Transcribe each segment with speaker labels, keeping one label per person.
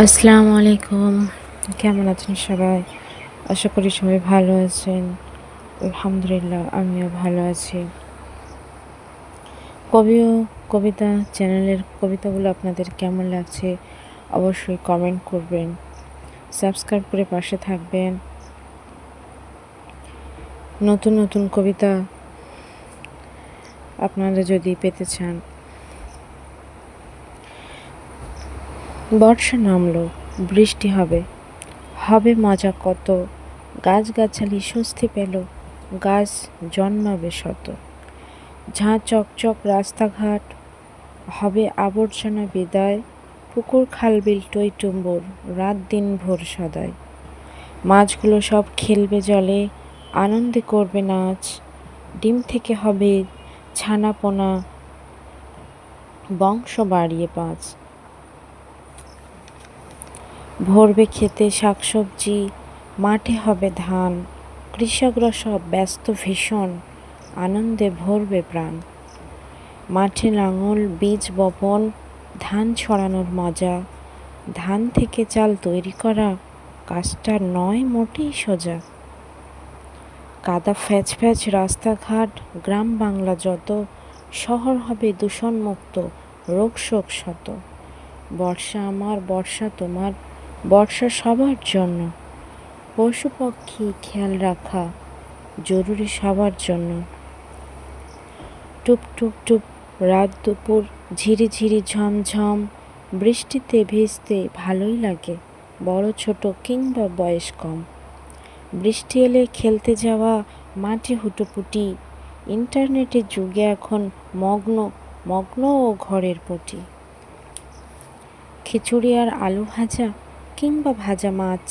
Speaker 1: আসসালামু আলাইকুম। কেমন আছেন সবাই? আশা করি সবাই ভালো আছেন। আলহামদুলিল্লাহ, আমিও ভালো আছি। কবি ও কবিতা চ্যানেলের কবিতাগুলো আপনাদের কেমন লাগছে অবশ্যই কমেন্ট করবেন। সাবস্ক্রাইব করে পাশে থাকবেন। নতুন নতুন কবিতা আপনারা যদি পেতে চান বর্ষা নামলো, বৃষ্টি হবে। হবে মজা কত, গাছগাছালি স্বস্তি পেল, গাছ জন্মাবে শত। ঝাঁ চকচক রাস্তাঘাট, হবে আবর্জনা বিদায়, পুকুর খালবিল টইটুম্বর রাত দিন ভোর সদায়। মাছগুলো সব খেলবে জলে, আনন্দে করবে নাচ। ডিম থেকে হবে ছানাপোনা, বংশ বাড়িয়ে পাঁচ। ভরবে খেতে শাকসবজি, মাঠে হবে ধান। কৃষকরা সব ব্যস্ত ভীষণ, আনন্দে ভরবে প্রাণ। মাঠে লাঙল, বীজ বপন, ধান ছড়ানোর মজা। ধান থেকে চাল তৈরি করা কাজটা নয়, মোটেই সোজা। কাদা ফ্যাচ ফ্যাচ রাস্তাঘাট, গ্রাম বাংলা যত, শহর হবে দূষণমুক্ত রোগ শোক শত বর্ষা আমার, বর্ষা তোমার বর্ষা সবার জন্য। পশু পক্ষী খেয়াল রাখা জরুরি সবার জন্য। টুপ টুপ টুপ রাত দুপুর ঝিরি ঝিরি ঝমঝম, বৃষ্টিতে ভিজতে ভালোই লাগে, বড়, ছোট কিংবা বয়স কম। বৃষ্টি এলে খেলতে যাওয়া মাটি হুটোপুটি ইন্টারনেটের যুগে এখন মগ্ন মগ্ন ও ঘরের পটি। খিচুড়ি আর আলু ভাজা কিংবা ভাজা মাছ,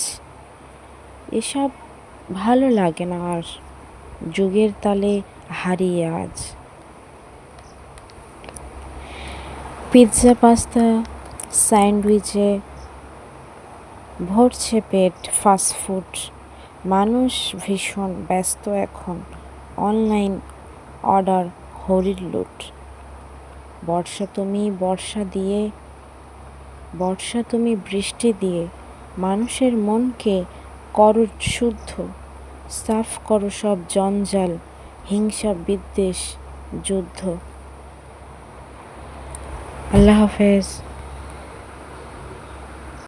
Speaker 1: এসব ভালো লাগে না আর যুগের তালে হারিয়ে আজ। পিৎজা, পাস্তা, স্যান্ডউইচে ভরছে পেট ফাস্টফুড মানুষ ভীষণ ব্যস্ত এখন। অনলাইন অর্ডার হরির লুট। বর্ষা তুমি বর্ষা দিয়ে, বর্ষা তুমি বৃষ্টি দিয়ে মানুষের মনকে করো শুদ্ধ সাফ করো সব জঞ্জাল হিংসা বিদ্বেষ যুদ্ধ। আল্লাহ হাফেজ।